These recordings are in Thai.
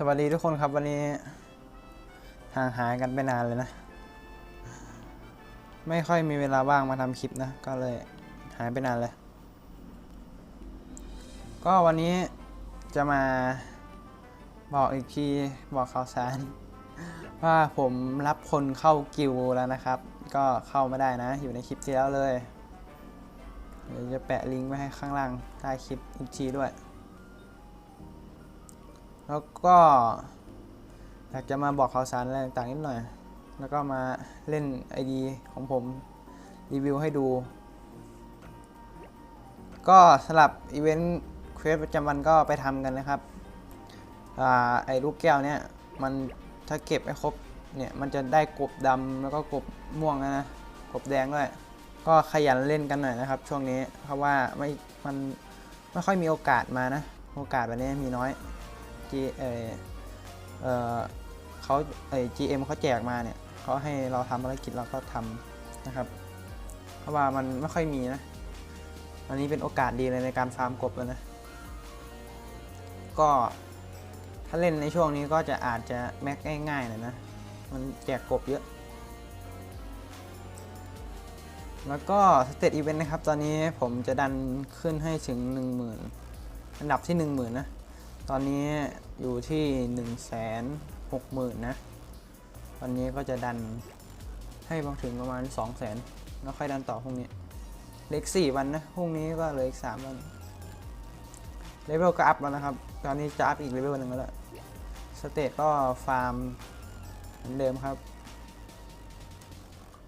สวัสดีทุกคนครับวันนี้ห่างหายกันไปนานเลยนะ ไม่ค่อยมีเวลาว่างมาทำคลิปนะ ก็เลยหายไปนานเลย ก็วันนี้จะมาบอกอีกทีบอกข่าวสาร ว่าผมรับคนเข้ากิวแล้วนะครับ ก็เข้ามาได้นะ อยู่ในคลิปที่แล้วเลย เดี๋ยวจะแปะลิงก์ไว้ให้ข้างล่างใต้คลิปอีกทีด้วย แล้วก็อยากจะมาบอกข่าวสารอะไรต่างๆนิดหน่อย แล้วก็มาเล่น ID ของผมรีวิวให้ดู ก็สลับอีเวนต์เควสประจำวันก็ไปทำกันนะครับอไอ้ลูกแก้วเนี่ยมันถ้าเก็บไม่ครบเนี่ยมันจะได้กบดำแล้วก็กบม่วงนะนะกบแดงด้วย ก็ขยันเล่นกันหน่อยนะครับ ช่วงนี้เพราะว่าไม่มันไม่ค่อยมีโอกาสมานะ โอกาสแบบนี้มีน้อย G เอเออเขาเออ GM เขาแจกมาเนี่ยเขาให้เราทำภารกิจเราก็ทำนะครับ เพราะว่ามันไม่ค่อยมีนะอันนี้เป็นโอกาสดีเลยในการฟาร์มกบแล้วนะ ก็ถ้าเล่นในช่วงนี้ก็จะอาจจะแม็กง่ายๆหน่อยนะ มันแจกกบเยอะ แล้วก็สเตตอีเวนต์นะครับ ตอนนี้ผมจะดันขึ้นให้ถึง 10,000 อันดับที่ 10,000 นะ ตอนนี้อยู่ที่1 6 0 0 0 0นะวันนี้ก็จะดันให้มาถึงประมาณ 2 0 0 0 0 0แล้วค่อยดันต่อพรุ่งนี้เหล็ก4วันนะ พรุ่งนี้ก็เหลืออีก 3 วัน เลเวลก็อัพแล้วนะครับ ตอนนี้จะอัพอีกเลเวลหนึ่งแล้ว สเตตก็ฟาร์มเหมือนเดิมครับ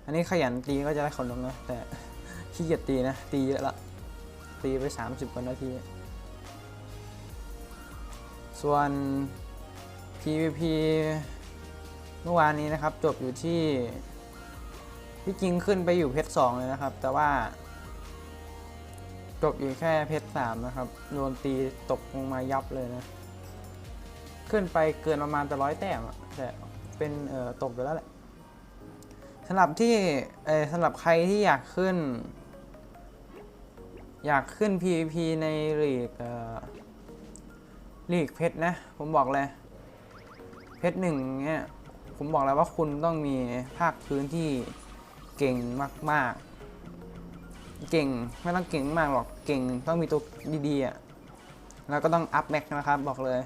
อันนี้ขยันตีก็จะได้ขนลงนะ แต่ขี้เกียจตีนะ ตีเยอะละ ตีไป 30กว่านาที ส่วน PVP เมื่อวานนี้นะครับจบอยู่ที่ที่จริงขึ้นไปอยู่เพชร2เลยนะครับ แต่ว่า จบอยู่แค่เพชร3นะครับโดนตีตกลงมายับเลยนะ ขึ้นไปเกินประมาณแต่ร้อยแต้มแต่เป็นเอ่อตกไปแล้วแหละสำหรับที่เออสำหรับใครที่อยากขึ้น อยากขึ้น PVP ในลีกเอ่อ ลีกเพชรนะ ผมบอกเลย เพชรหนึ่งเนี่ยผมบอกแล้วว่าคุณต้องมีภาคพื้นที่เก่งมาก ๆ เก่งไม่ต้องเก่งมากหรอกเก่งต้องมีตัวดีๆอะแล้วก็ต้องอัพแม็กนะครับบอกเลย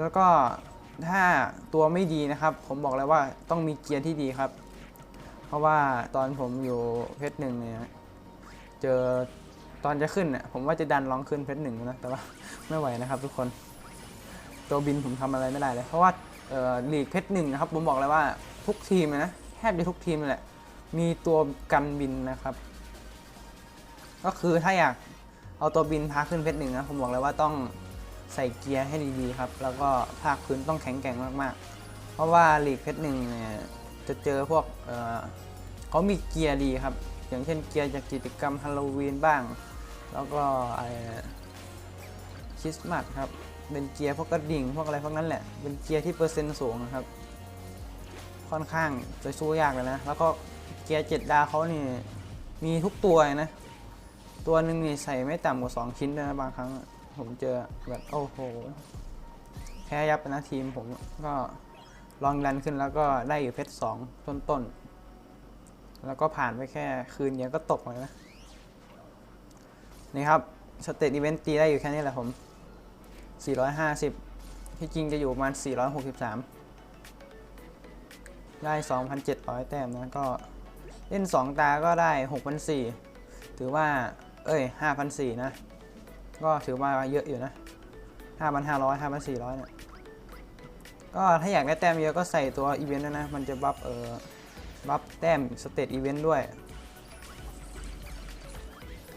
แล้วก็ถ้าตัวไม่ดีนะครับ ผมบอกเลยว่าต้องมีเกียร์ที่ดีครับ เพราะว่าตอนผมอยู่เพชรหนึ่งเนี่ยเจอ ตอนจะขึ้นเนี่ยผมว่าจะดันลองขึ้นเพชรหนึ่งนะแต่ว่าไม่ไหวนะครับทุกคนตัวบินผมทำอะไรไม่ได้เลย เพราะว่าเอ่อลีกเพชรหนึ่งนะครับผมบอกเลยว่าทุกทีมนะแทบจะทุกทีมแหละมีตัวกันบินนะครับ ก็คือถ้าอยากเอาตัวบินพาขึ้นเพชรหนึ่งนะผมบอกเลยว่าต้องใส่เกียร์ให้ดีๆครับ แล้วก็ภาคพื้นต้องแข็งแกร่งมากๆ เพราะว่าลีกเพชรหนึ่งเนี่ยจะเจอพวกเอ่อเขามีเกียร์ดีครับ อย่างเช่นเกียร์จากกิจกรรมฮาโลวีนบ้าง แล้วก็ไอคริสต์มาสครับ เป็นเกียร์พวกกระดิ่งพวกอะไรพวกนั้นแหละ เป็นเกียร์ที่เปอร์เซ็นต์สูงครับ ค่อนข้างจะสู้ยากเลยนะ แล้วก็เกียร์เจ็ดดาวเขานี่มีทุกตัวนะ ตัวหนึ่งนี่ใส่ไม่ต่ำกว่า 2 ชิ้นเลยนะบางครั้ง ผมเจอแบบโอ้โหแพ้ยับนะทีมผมก็ลองดันขึ้นแล้วก็ได้อยู่เพชรสองต้นๆ แล้วก็ผ่านไปแค่คืนเดียวก็ตกเลยนะ นี่ครับสเตตอีเวนต์ตีได้อยู่แค่นี้แหละผม 450 ที่จริงจะอยู่ประมาณ 463 ได้ 2,700 แต้มนะก็เล่น 2 ตาก็ได้ 6,400 ถือว่า เอ้ย 5,400 นะ ก็ถือว่าเยอะอยู่นะ 5,500 5,400 เนี่ย ก็ถ้าอยากได้แต้มเยอะก็ใส่ตัวอีเวนต์นะนะ มันจะบัฟเอ่อบัฟแต้มสเตตอีเวนต์ด้วย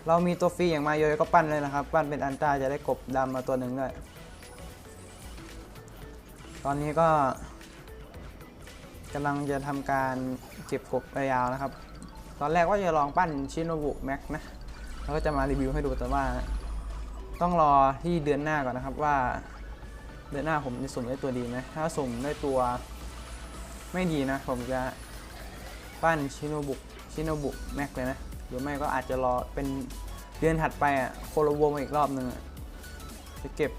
เรามีตัวฟรีอย่างมาโยยก็ปั้นเลยนะครับ ปั้นเป็นอันตราจะได้กบดำมาตัวหนึ่งด้วย ตอนนี้ก็กำลังจะทำการเก็บกบระยาวนะครับ ตอนแรกว่าจะลองปั้นชิโนบุแม็กนะ แล้วก็จะมารีวิวให้ดูแต่ว่า ต้องรอที่เดือนหน้าก่อนนะครับว่า เดือนหน้าผมจะสุ่มได้ตัวดีไหมถ้าสุ่มได้ตัวไม่ดีนะ ผมจะปั้นชิโนบุชิโนบุแม็กเลยนะ รือไม่ก็อาจจะรอเป็นเดือนถัดไปอะโคโลโวมาอีกรอบหนึ่งจะเก็บ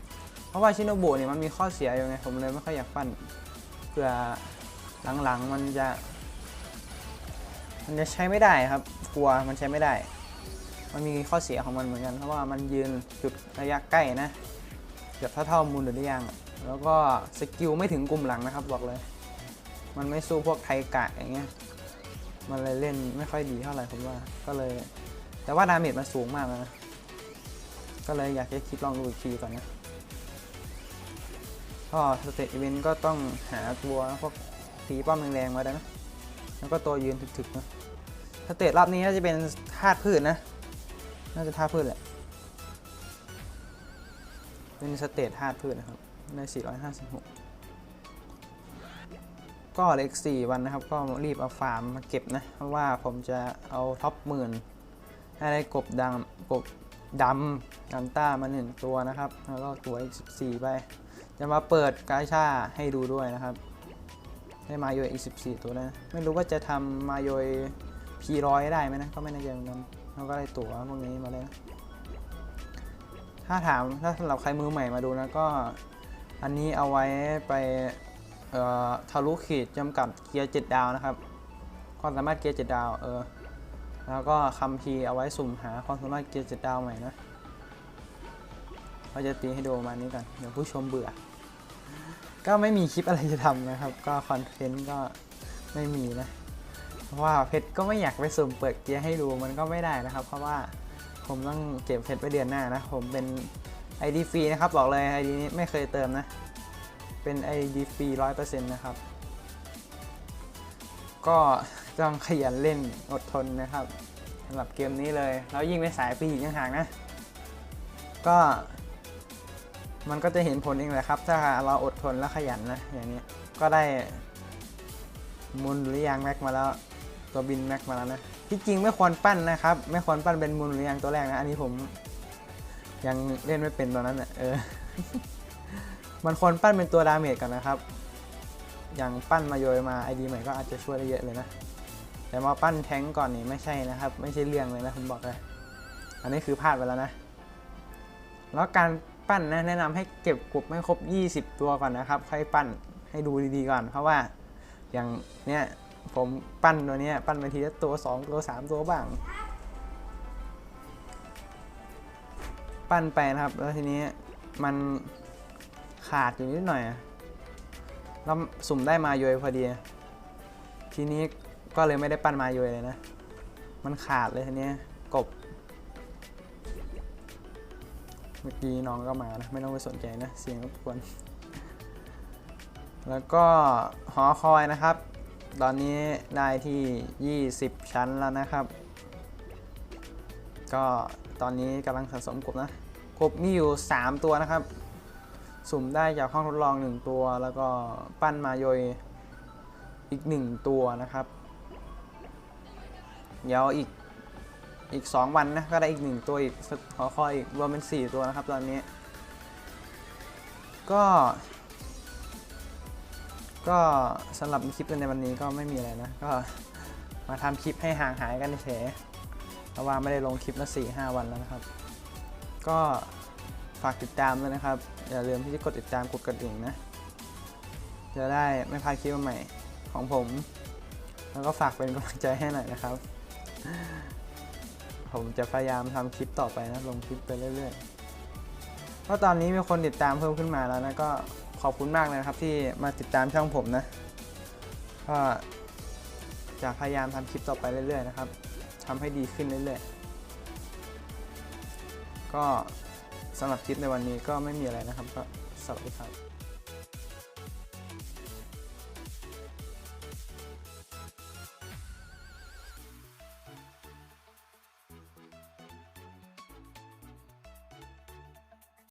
เพราะว่าชิโนบุเนี่ยมันมีข้อเสียอยู่ไงผมเลยไม่ค่อยอยากปั้นเผื่อหลังๆมันจะ มันจะใช้ไม่ได้ครับ กลัวมันใช้ไม่ได้ มันมีข้อเสียของมันเหมือนกัน เพราะว่ามันยืนจุดระยะใกล้นะเกือบเท่าเท่าๆมูลหรือยังแล้วก็สกิลไม่ถึงกลุ่มหลังนะครับบอกเลย มันไม่สู้พวกไทกะอย่างเงี้ย มันเลยเล่นไม่ค่อยดีเท่าไหร่ผมว่าก็เลย แต่ว่าดาเมจมันสูงมากนะ ก็เลยอยากจะคิดลองดูอีกทีก่อนนะก็สเตตอีเวนต์ก็ต้องหาตัวพวกตีป้อมแรงๆมาได้นะแล้วก็ตัวยืนถึกๆนะสเตตรอบนี้น่าจะเป็นธาตุพืชนะ น่าจะธาตุพืชแหละ เป็นสเตตธาตุพืชนะครับใน 456 ก็เหล็ก4วันนะครับ ก็รีบเอาฟาร์มมาเก็บนะ เพราะว่าผมจะเอาท็อปหมื่นให้ได้กบดำกบดำดันต้ามาหนึ่งตัวนะครับ แล้วก็ตัวอีก 14 ไป จะมาเปิดกาชาให้ดูด้วยนะครับ ได้มาโยอีก 14 ตัวนะ ไม่รู้ว่าจะทำมาโยย P100 ได้ไหมนะ ก็ไม่แน่ใจเหมือนกันเขาก็ได้ตั๋วพวกนี้มาเลยนะถ้าถามถ้าสำหรับใครมือใหม่มาดูนะก็ อันนี้เอาไว้ไป ทะลุขีดจำกัดเกียร์7ดาวนะครับความสามารถเกียร์7ดาวเออแล้วก็คัมพีเอาไว้สุ่มหาความสามารถเกียร์7ดาวใหม่นะเราจะตีให้ดูมานี้กันเดี๋ยวผู้ชมเบื่อ ก็ไม่มีคลิปอะไรจะทำนะครับ ก็คอนเทนต์ก็ไม่มีนะเพราะว่าเพชรก็ไม่อยากไปสุ่มเปิดเกียร์ให้ดูมันก็ไม่ได้นะครับ เพราะว่าผมต้องเก็บเพชรไว้เดือนหน้านะผมเป็น ID ฟรีนะครับบอกเลย ID นี้ไม่เคยเติมนะ เป็น ID ฟรีร้อยเปอร์เซ็นต์นะครับ ก็ต้องขยันเล่นอดทนนะครับสำหรับเกมนี้เลย แล้วยิ่งในสายปีกยังห่างนะ ก็มันก็จะเห็นผลเองแหละครับ ถ้าเราอดทนและขยันนะอย่างนี้ก็ได้มูลหรือยางแม็กมาแล้ว ตัวบินแม็กมาแล้วนะที่จริงไม่ควรปั้นนะครับ ไม่ควรปั้นเป็นมูลหรือยางตัวแรกนะ อันนี้ผมยังเล่นไม่เป็นตอนนั้นนะเออ มันควรปั้นเป็นตัวดาเมจก่อนนะครับ อย่างปั้นมาโยยมาไอดีใหม่ก็อาจจะช่วยได้เยอะเลยนะ แต่มาปั้นแท้งก่อนนี่ไม่ใช่นะครับ ไม่ใช่เรื่องเลยนะผมบอกเลย อันนี้คือพลาดไปแล้วนะ แล้วการปั้นนะแนะนำให้เก็บกลุ่มไม่ครบ 20 ตัวก่อนนะครับ ค่อยปั้นให้ดูดีๆก่อน เพราะว่าอย่างเนี้ยผมปั้นตัวเนี้ยปั้นไปทีละตัว 2 ตัว 3 ตัวบ้าง ปั้นไปนะครับ แล้วทีนี้มัน ขาดอยู่นิดหน่อยแล้วสุ่มได้มาโยยพอดี ทีนี้ก็เลยไม่ได้ปั้นมาโยยเลยนะ มันขาดเลยทีนี้กบ เมื่อกี้น้องก็มานะ ไม่ต้องไปสนใจนะ เสียงรบกวน แล้วก็หอคอยนะครับ ตอนนี้ได้ที่ 20 ชั้นแล้วนะครับ ก็ตอนนี้กำลังสะสมกบนะ กบมีอยู่ 3 ตัวนะครับ สุ่มได้จากห้องทดลอง 1 ตัว แล้วก็ปั้นมาโยยอีก 1 ตัวนะครับ เดี๋ยวอีกอีก 2 วันนะก็ได้อีก 1 ตัวอีกหอคอยอีกรวมเป็น 4 ตัวนะครับตอนนี้ ก็ ก็สำหรับคลิปในวันนี้ก็ไม่มีอะไรนะ ก็มาทำคลิปให้ห่างหายกันเฉยเพราะว่าไม่ได้ลงคลิปมา4 5 วันแล้วนะครับ ก็ ฝากติดตามด้วยนะครับ อย่าลืมที่จะกดติดตามกดกระดิ่งนะ จะได้ไม่พลาดคลิปใหม่ของผม แล้วก็ฝากเป็นกำลังใจให้หน่อยนะครับ ผมจะพยายามทำคลิปต่อไปนะ ลงคลิปไปเรื่อยๆ เพราะตอนนี้มีคนติดตามเพิ่มขึ้นมาแล้วนะ ก็ขอบคุณมากเลยนะครับ ที่มาติดตามช่องผมนะ ก็จะพยายามทำคลิปต่อไปเรื่อยๆนะครับทำให้ดีขึ้นเรื่อยๆ ก็ สำหรับคลิปในวันนี้ก็ไม่มีอะไรนะครับก็สวัสดีครับ